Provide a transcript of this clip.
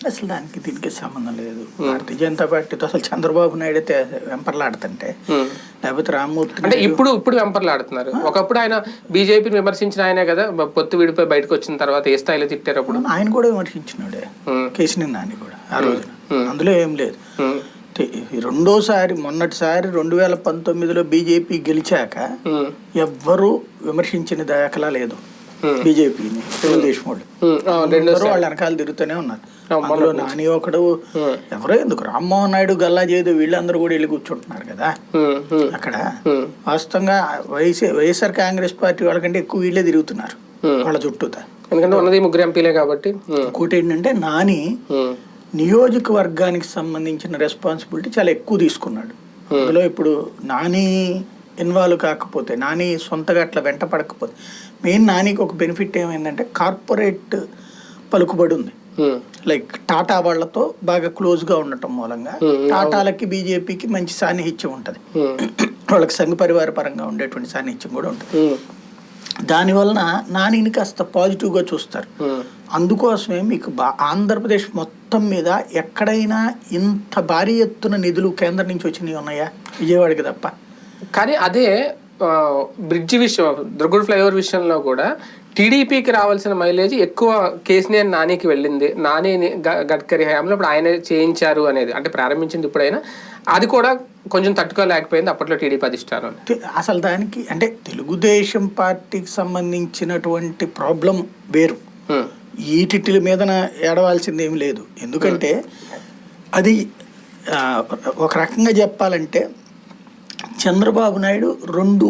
అసలు దానికి దీనికి సంబంధం లేదు భారతీయ జనతా పార్టీతో అసలు చంద్రబాబు నాయుడు అయితే వెంపర్లాడుతుంటే. లేకపోతే రామ్మూర్తి అంటే ఇప్పుడు ఇప్పుడు వెంపర్లు ఆడుతున్నారు ఒకప్పుడు ఆయన బీజేపీని విమర్శించిన ఆయనే కదా పొత్తు విడిపోయి బయటకు వచ్చిన తర్వాత ఏ స్థాయిలో తిట్టారు అప్పుడు ఆయన కూడా విమర్శించినాడే ఉమ్. కేసినేని నాని కూడా ఆ రోజున. అందులో ఏం లేదు రెండోసారి మొన్నటిసారి రెండు వేల పంతొమ్మిదిలో బీజేపీ గెలిచాక. ఎవ్వరూ విమర్శించిన దాఖలా లేదు. బీజేపీని తెలుగుదేశం వాళ్ళు. ఆ, రెండు అందరూ వాళ్ళ వెనకాల తిరుగుతూనే ఉన్నారు అందులో నాని ఒకడు. ఎవరో ఎందుకు రామ్మోహన్ నాయుడు గల్లా చేయదు వీళ్ళందరూ కూడా వెళ్ళి కూర్చుంటున్నారు కదా. అక్కడ. వాస్తవంగా వైఎస్ఆర్ వైఎస్ఆర్ కాంగ్రెస్ పార్టీ వాళ్ళకంటే ఎక్కువ వీళ్ళే తిరుగుతున్నారు Hmm. వాళ్ళ చుట్టూతా ఎందుకంటే ఉన్నది ముగ్గురు ఎంపీలే కాబట్టి. ఇంకోటి ఏంటంటే నాని. నియోజకవర్గానికి సంబంధించిన రెస్పాన్సిబిలిటీ చాలా ఎక్కువ తీసుకున్నాడు అందులో ఇప్పుడు నాని ఇన్వాల్వ్ కాకపోతే నాని సొంతగా అట్లా వెంట పడకపోతే మెయిన్ నానికి ఒక బెనిఫిట్ ఏమైందంటే కార్పొరేట్ పలుకుబడి ఉంది. లైక్ టాటా వాళ్ళతో బాగా క్లోజ్గా ఉండటం మూలంగా. టాటాలకి బీజేపీకి మంచి సాన్నిహిత్యం ఉంటుంది. వాళ్ళకి సంఘ పరివార పరంగా ఉండేటువంటి సాన్నిహిత్యం కూడా ఉంటుంది. దానివలన నానిని కాస్త పాజిటివ్గా చూస్తారు ఉమ్. అందుకోసమే మీకు బా ఆంధ్రప్రదేశ్ మొత్తం మీద ఎక్కడైనా ఇంత భారీ ఎత్తున నిధులు కేంద్రం నుంచి వచ్చినవి ఉన్నాయా విజయవాడకి తప్ప కానీ అదే బ్రిడ్జి విషయం దుర్గుడు ఫ్లైఓవర్ విషయంలో కూడా టీడీపీకి రావాల్సిన మైలేజ్ ఎక్కువ కేసీఆర్ నానికి వెళ్ళింది. నాని గడ్కరీ హయాంలో ఇప్పుడు ఆయనే చేయించారు అనేది అంటే ప్రారంభించింది ఇప్పుడైనా అది కూడా కొంచెం తట్టుకోలేకపోయింది అప్పట్లో టీడీపీ అధిష్టానం. అసలు దానికి అంటే తెలుగుదేశం పార్టీకి సంబంధించినటువంటి ప్రాబ్లం వేరు. ఈటిల మీదన ఏడవాల్సింది ఏం లేదు. ఎందుకంటే అది ఒక రకంగా చెప్పాలంటే చంద్రబాబు నాయుడు రెండు